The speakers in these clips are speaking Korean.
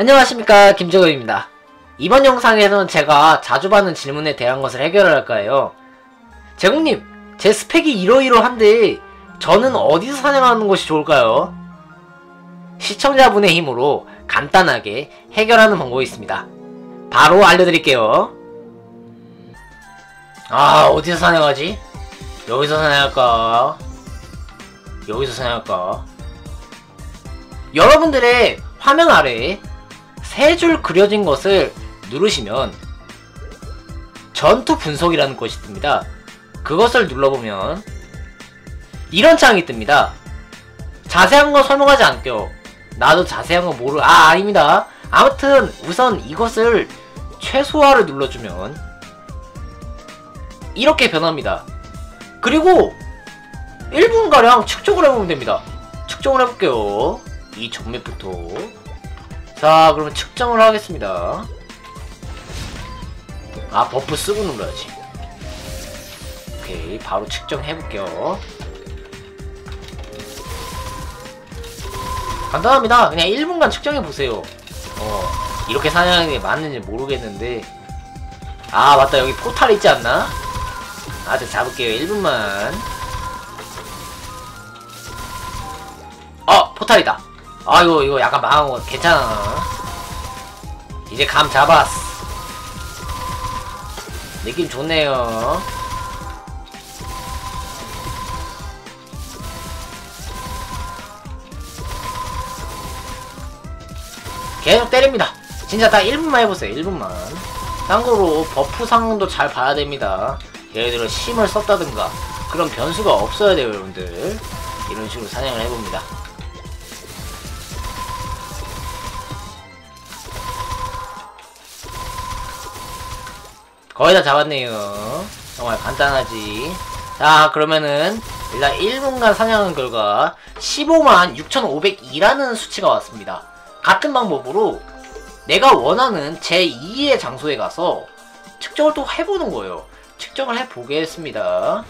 안녕하십니까 김정은입니다. 이번 영상에서는 제가 자주 받는 질문에 대한 것을 해결할 거예요. 제공님, 제 스펙이 이러이러한데 저는 어디서 사냥하는 것이 좋을까요? 시청자분의 힘으로 간단하게 해결하는 방법이 있습니다. 바로 알려드릴게요. 아 어디서 사냥하지? 여기서 사냥할까? 여기서 사냥할까? 여러분들의 화면 아래에 세 줄 그려진 것을 누르시면 전투 분석이라는 것이 뜹니다. 그것을 눌러보면 이런 창이 뜹니다. 자세한 거 설명하지 않게요. 나도 자세한 거 모르... 아 아닙니다. 아무튼 우선 이것을 최소화를 눌러주면 이렇게 변합니다. 그리고 1분가량 측정을 해보면 됩니다. 측정을 해볼게요. 이 전맵부터 자 그러면 측정을 하겠습니다. 아 버프 쓰고 눌러야지. 오케이 바로 측정해볼게요. 간단합니다. 그냥 1분간 측정해보세요. 어 이렇게 사냥하는 게 맞는지 모르겠는데 아 맞다 여기 포탈 있지 않나? 아직 잡을게요 1분만 어 포탈이다 아 이거 이거 약간 망한 거 괜찮아. 이제 감 잡았어. 느낌 좋네요. 계속 때립니다. 진짜 딱 1분만 해보세요 1분만. 참고로 버프 상황도 잘 봐야 됩니다. 예를 들어 심을 썼다든가 그런 변수가 없어야 돼요 여러분들. 이런 식으로 사냥을 해봅니다 거의 다 잡았네요 정말 간단하지 자 그러면은 일단 1분간 사냥한 결과 15만 6502라는 수치가 왔습니다 같은 방법으로 내가 원하는 제2의 장소에 가서 측정을 또 해보는 거예요 측정을 해보겠습니다.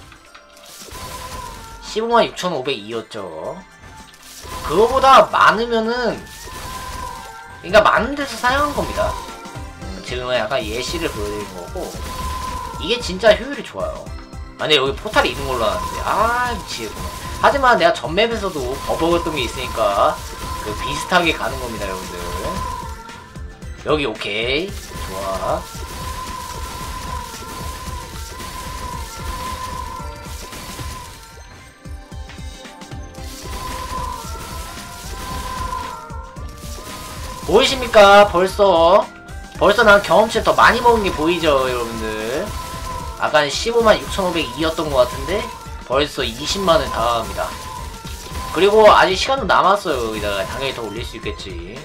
15만 6,502였죠. 그거보다 많으면은 그러니까 많은 데서 사용한 겁니다. 지금은 약간 예시를 보여드린 거고 이게 진짜 효율이 좋아요. 아니 여기 포탈이 있는 걸로 아는데 아 미치겠구나. 하지만 내가 전맵에서도 버벅였던 게 있으니까 그 비슷하게 가는 겁니다 여러분들. 여기 오케이 좋아. 보이십니까? 벌써 벌써 난 경험치를 더 많이 먹은 게 보이죠 여러분들. 아까 15만 6,502였던 것 같은데 벌써 20만을 다합니다. 그리고 아직 시간도 남았어요 여기다가. 당연히 더 올릴 수 있겠지.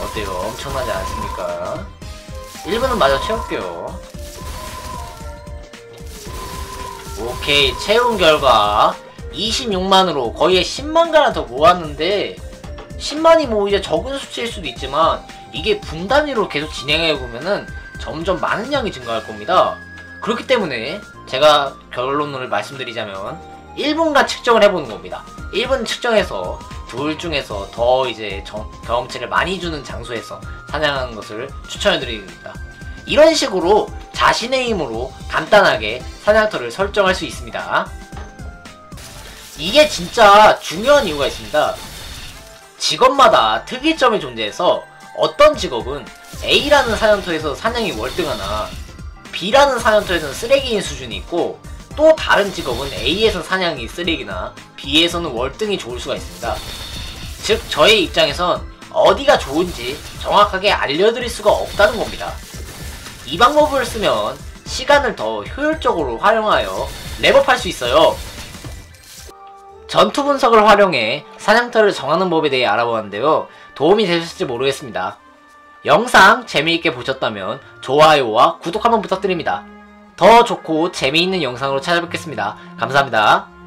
어때요? 엄청나지 않습니까? 1분은 마저 채울게요. 오케이 채운 결과 26만으로 거의 10만가나 더 모았는데 10만이 뭐 이제 적은 수치일 수도 있지만 이게 분 단위로 계속 진행해 보면은 점점 많은 양이 증가할 겁니다. 그렇기 때문에 제가 결론을 말씀드리자면 1분간 측정을 해보는 겁니다. 1분 측정해서 둘 중에서 더 이제 경험치를 많이 주는 장소에서 사냥하는 것을 추천해 드립니다. 이런 식으로 자신의 힘으로 간단하게 사냥터를 설정할 수 있습니다. 이게 진짜 중요한 이유가 있습니다. 직업마다 특이점이 존재해서 어떤 직업은 A라는 사냥터에서 사냥이 월등하나 B라는 사냥터에서는 쓰레기인 수준이 있고 또 다른 직업은 A에서 사냥이 쓰레기나 B에서는 월등히 좋을 수가 있습니다. 즉 저의 입장에선 어디가 좋은지 정확하게 알려드릴 수가 없다는 겁니다. 이 방법을 쓰면 시간을 더 효율적으로 활용하여 랩업할 수 있어요. 전투 분석을 활용해 사냥터를 정하는 법에 대해 알아보았는데요. 도움이 되셨을지 모르겠습니다. 영상 재미있게 보셨다면 좋아요와 구독 한번 부탁드립니다. 더 좋고 재미있는 영상으로 찾아뵙겠습니다. 감사합니다.